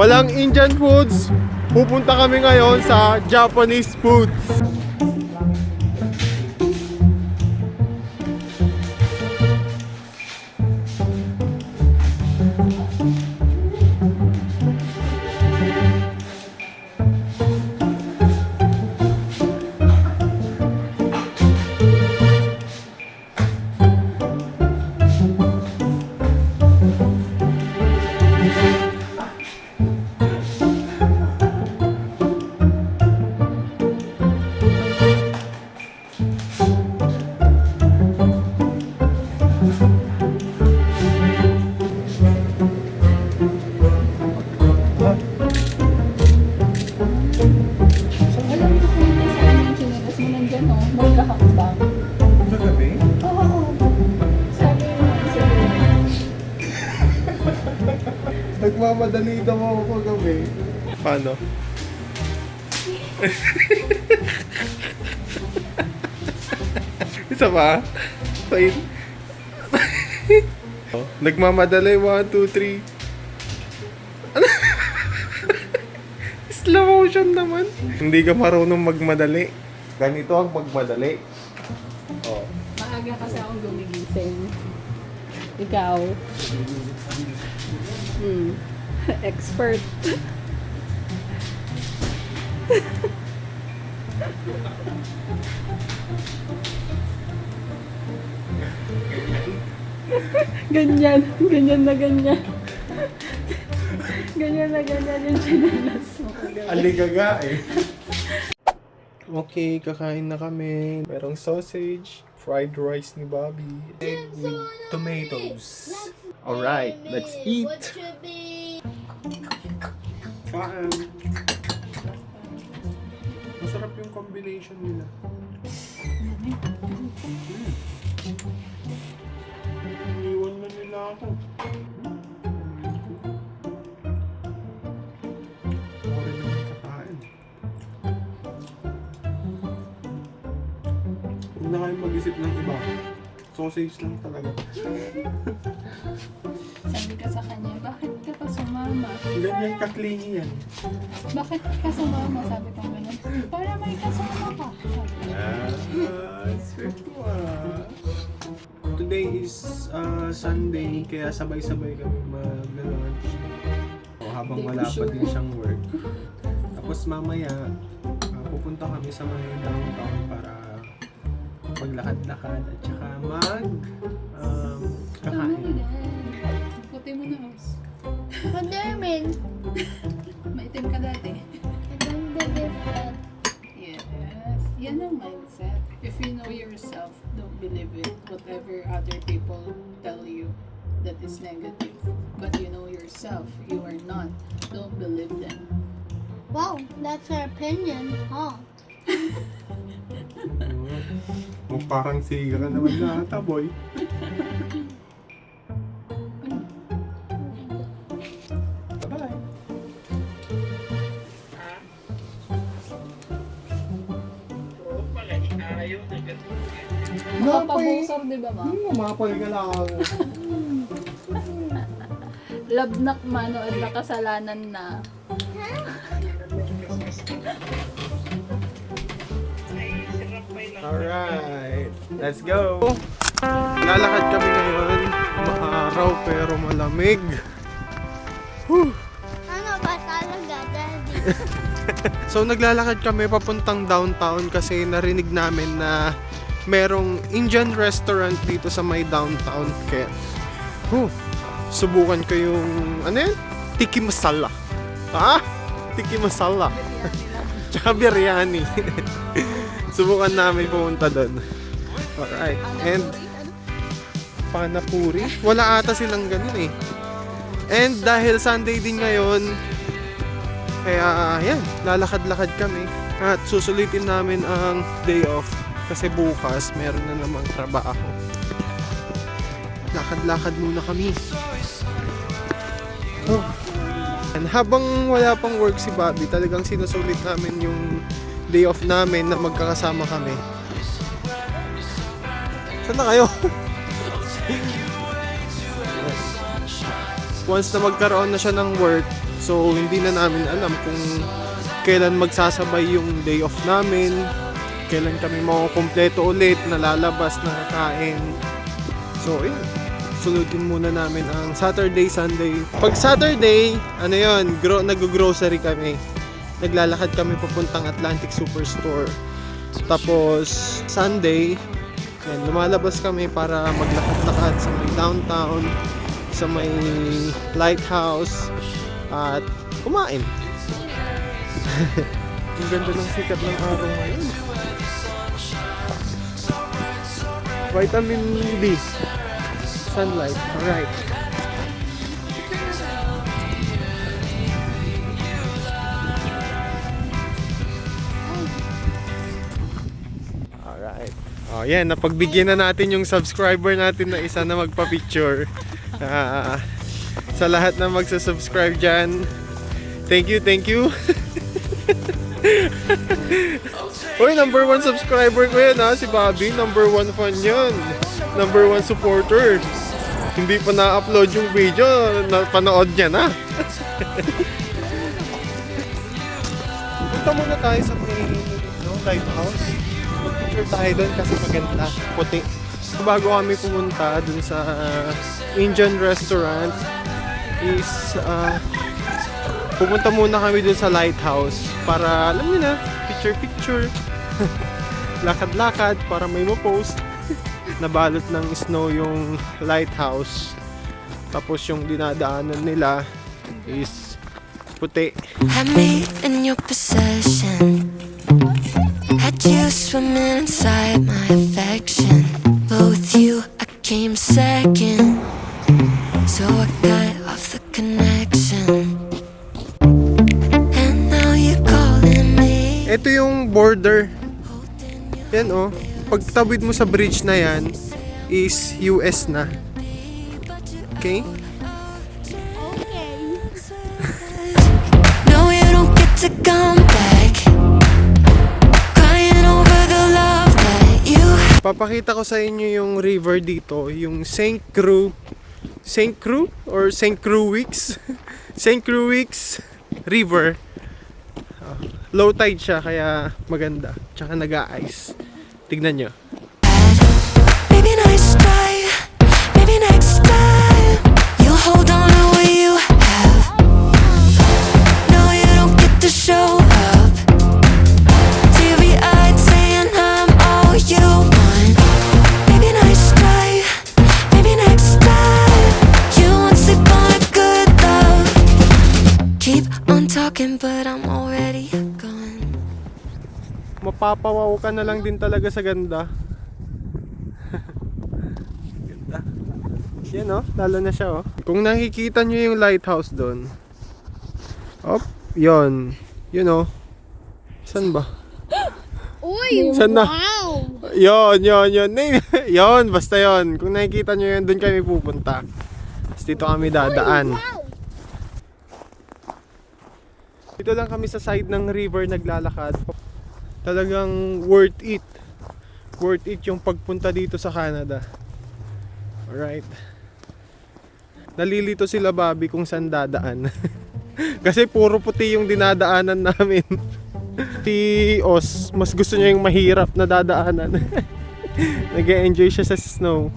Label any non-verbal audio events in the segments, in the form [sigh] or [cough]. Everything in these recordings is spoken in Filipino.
Walang Indian foods. Pupunta kami ngayon sa Japanese foods. No? Magkahakbang. Kagabi? Oo. Sabi mo, sige. Nagmamadali daw ako kagabi. Paano? Isa pa? Wait. Oh, Nagmamadali. 1, 2, 3. Slow motion naman. Hindi ka marunong magmadali. Ganito ang magmadali. Oh. Maaga kasi akong gumigising. Ikaw. Hmm. [laughs] Expert. [laughs] ganyan. Ganyan na ganyan. [laughs] ganyan na ganyan yung chinilas mo. Aligaga eh. Okay, kakain na kami. Merong sausage, fried rice ni Bobby, egg with tomatoes. Alright, let's eat. Kain. Masarap yung combination nila. Iniwan na nila ako. Ako Huwag na kayong mag-isip ng iba. Sausage lang talaga. Sabi ka sa kanya, bakit ka pa sumama? Ganyan ka-clingy yan. Bakit ka sumama? Sabi ko ganun. Para may kasama ka. Sabi ko. Ah, sweet mo ah. Today is uh, Sunday, kaya sabay-sabay kami mag-lunch. O, habang ko wala pa din siyang work. Tapos mamaya, ah, pupunta kami sa may downtown maglakad-lakad at saka mag um, kakain. Puti mo na, Os. Pandermin. Maitim ka dati. Yes. Yan ang mindset. If you know yourself, don't believe it. Whatever other people tell you that is negative. But you know yourself, you are not. Don't believe them. Wow, that's her opinion, huh? [laughs] Parang siga ka naman na ata, boy. Bye-bye. Makapabusor, di ba, ma? Hmm, mapal ka lang. [laughs] Labnak mano at nakasalanan na. Alright, let's go! Lalakad kami ngayon. Maaraw pero malamig. Whew. Ano ba talaga, Daddy? [laughs] So naglalakad kami papuntang downtown kasi narinig namin na merong Indian restaurant dito sa may downtown. Kaya, huh, subukan ko yung, ano yan? Tiki masala. Ha? Tiki masala. [laughs] Tsaka biryani. [laughs] subukan namin pumunta doon. Alright. And, panapuri? Wala ata silang ganun eh. And dahil Sunday din ngayon, kaya yan, lalakad-lakad kami. At susulitin namin ang day off. Kasi bukas, meron na namang trabaho. Lakad-lakad muna kami. Oh. And habang wala pang work si Bobby, talagang sinusulit namin yung day off namin na magkakasama kami. Saan na kayo? [laughs] Once na magkaroon na siya ng work, So, hindi na namin alam kung kailan magsasabay yung day off namin, kailan kami makukompleto ulit, nalalabas, nakakain. So, yun. Sunodin muna namin ang Saturday, Sunday. Pag Saturday, ano yun, gro- nag-grocery kami. Naglalakad kami papuntang Atlantic Superstore. Tapos, Sunday, yan, lumalabas kami para maglakad-lakad sa may downtown, sa may lighthouse, at kumain. [laughs] Ang ganda ng sikat ng araw ngayon. Vitamin D. Sunlight. Alright. Oh, yan. Napagbigyan na natin yung subscriber natin na isa na magpa-picture. [laughs] Ah, sa lahat na magsa-subscribe dyan, thank you, thank you. [laughs] Uy, number one subscriber ko yan ha, si Bobby. Number one fan yan. Number one supporter. Hindi pa na-upload yung video, na panood niya na. [laughs] Punta muna tayo sa may no, lighthouse. Mag-picture tayo doon kasi maganda. Puti. Bago kami pumunta dun sa Indian restaurant is uh, pumunta muna kami dun sa lighthouse para alam niyo na, picture-picture. [laughs] Lakad-lakad para may mo-post. [laughs] Nabalot ng snow yung lighthouse. Tapos yung dinadaanan nila is puti. Had me in your possession. You swimming inside my affection. Both you, I came second. So I cut off the connection. And now you're calling me. Ito yung border. Yan oh. Pagtawid mo sa bridge na yan is US na. Okay? Okay. No, you don't get to come back. Papakita ko sa inyo yung river dito, yung St. Croix St. Croix or St. Croix St. Croix River. Ah, low tide siya kaya maganda. Tsaka nag-ice. Tignan nyo. Maybe next try, maybe next time you'll hold on to what you have. No, you don't get to show but I'm already gone. Mapapawaw ka na lang din talaga sa ganda. ganda. Yan oh, lalo na siya oh. Kung nakikita nyo yung lighthouse doon. Op, yon. Yun oh. Saan ba? [gasps] Uy, Saan na? wow. Yon, yon, yon. yon, basta yon. Kung nakikita nyo yun, doon kami pupunta. Tapos dito kami dadaan. Wow. Dito lang kami sa side ng river naglalakad. Talagang worth it. Worth it yung pagpunta dito sa Canada. Alright. Nalilito sila Bobby kung saan dadaan. [laughs] Kasi puro puti yung dinadaanan namin. [laughs] si Os, mas gusto niya yung mahirap na dadaanan. [laughs] nag enjoy siya sa snow.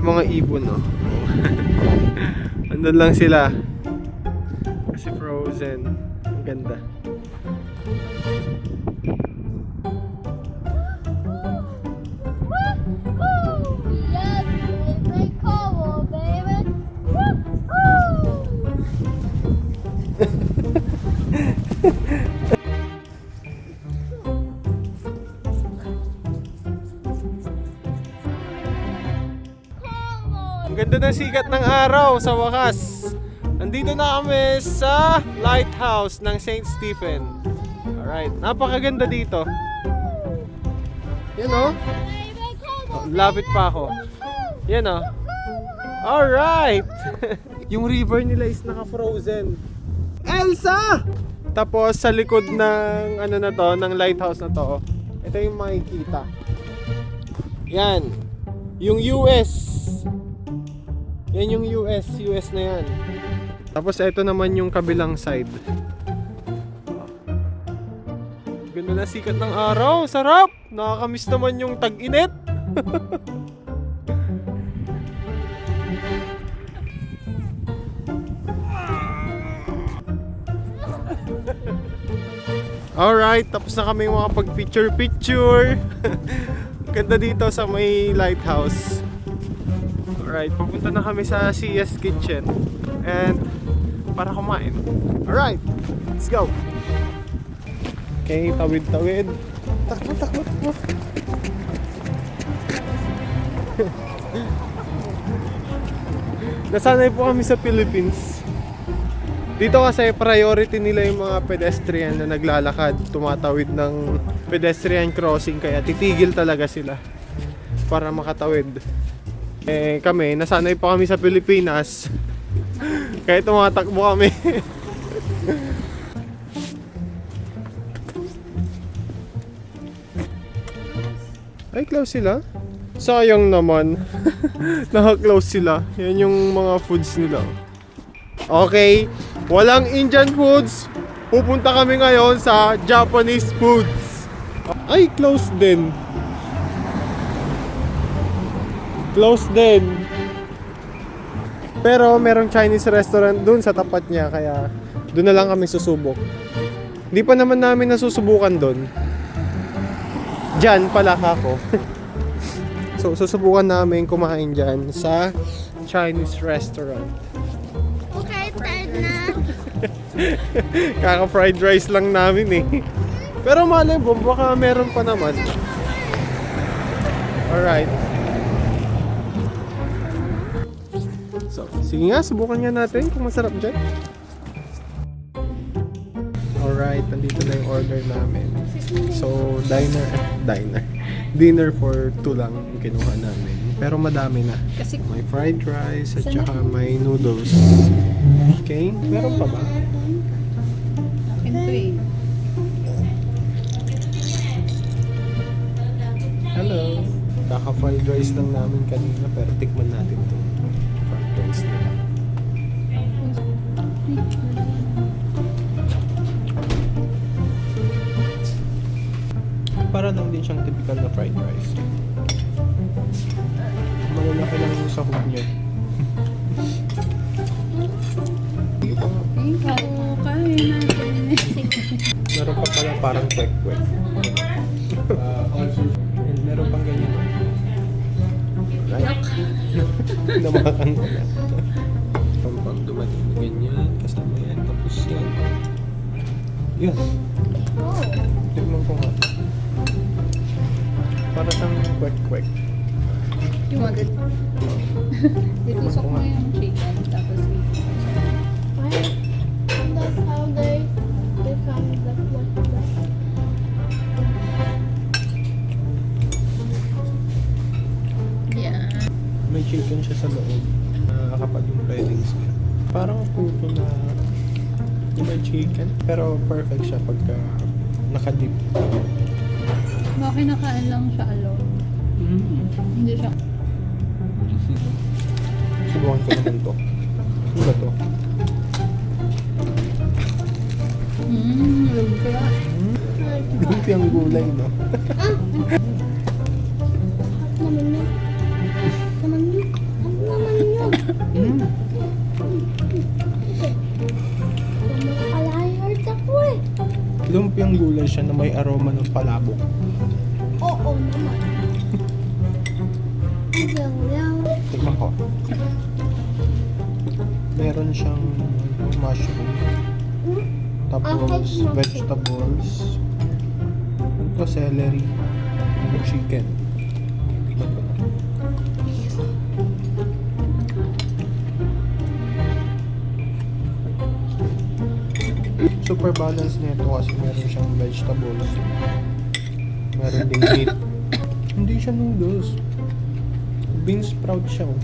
Yung mga ibon, no? [laughs] Andun lang sila. Kasi frozen. Ang ganda. Ng sikat ng araw sa wakas. Nandito na kami sa lighthouse ng St. Stephen. Alright, napakaganda dito. Yan oh. Baby, cover. Lapit pa ako. Yan oh. Alright! [laughs] yung river nila is naka-frozen. Elsa! Tapos sa likod ng ano na to, ng lighthouse na to, Ito yung makikita. Yan. Yung US. Yan yung US. US na yan. Tapos ito naman yung kabilang side. Ganda na sikat ng araw. Sarap! Nakakamiss naman yung tag-init. [laughs] Alright, tapos na kami mga pag-picture-picture. [laughs] Ganda dito sa may lighthouse. Alright, pupunta na kami sa CS Kitchen. And para kumain. Alright, let's go. Okay, tawid-tawid. Takbo, takbo, takbo. [laughs] Nasanay po kami sa Philippines. Dito kasi priority nila yung mga pedestrian na naglalakad, tumatawid ng pedestrian crossing kaya titigil talaga sila para makatawid. Eh kami, nasanay pa kami sa Pilipinas. [laughs] kaya tumatakbo kami. [laughs] Ay, close sila? Sayang naman. [laughs] Naka-close sila. Yan yung mga foods nila. Okay, walang Indian foods. Pupunta kami ngayon sa Japanese foods. Ay, close din. Close din. Pero merong Chinese restaurant dun sa tapat niya kaya doon na lang kami susubok. Hindi pa naman namin nasusubukan doon. Diyan pala ako. [laughs] so susubukan namin kumain diyan sa Chinese restaurant. Okay, start na. [laughs] Kaka fried rice lang namin eh. Pero malay mo, baka meron pa naman. Alright. Sige nga, subukan nga natin kung masarap dyan. Alright, nandito na yung order namin. So, diner, [laughs] diner. Dinner for two lang yung kinuha namin. Pero madami na. May fried rice at saka may noodles. Okay, meron pa ba? eh. Hello. Kaka-fried rice lang namin kanina pero tikman natin to. Rice nila. Para lang din siyang typical na fried rice. Malalaki lang yung sahog niya. Kaya natin. Meron pa pala parang kwek-kwek. Namakan ko na. Pampang dumating na ganyan. Kasama yan. Tapos yan. Yun. Oh. Tignan ko nga. Para siyang kwek-kwek. You want it? Itusok mo yung chicken, tapos? That's how they become the black chicken siya sa loob. Uh, kapag yung breadings niya. Parang puto na yung may chicken. Pero perfect siya pagka nakadip. Baka kinakain lang siya alone. Mm. Hindi siya. Subukan ko naman to. Ano ba to? Mmm, lumpia. Lumpiang gulay, no? Naman [laughs] palabok. Oo naman. Tignan ko. Meron siyang mushroom. Tapos vegetables. Ito celery. Chicken. Super balance nito kasi meron siyang vegetables. Meron ding meat. [coughs] Hindi siya noodles. Bean sprout siya. oh.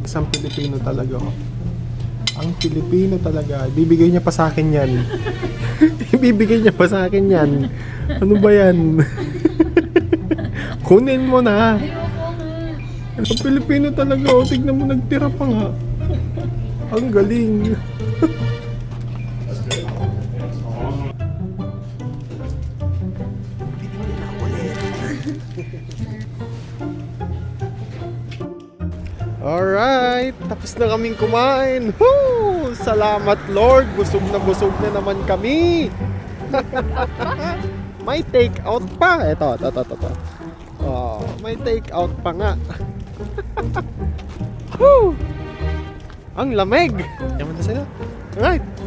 Isang Pilipino talaga ako. Ang Pilipino talaga. Bibigay niya pa sa akin yan. [laughs] Ibibigay niya pa sa akin yan. Ano ba yan? [laughs] Kunin mo na. Ang Pilipino talaga, oh. Tignan mo, nagtira pa nga. Ang galing. Alright, tapos na kaming kumain. Woo! Salamat Lord, busog na busog na naman kami. [laughs] may take out pa. Ito, ito, ito, ito. Oh, may take out pa nga. [laughs] Woo! Ang lamig. Yaman na sila. Alright.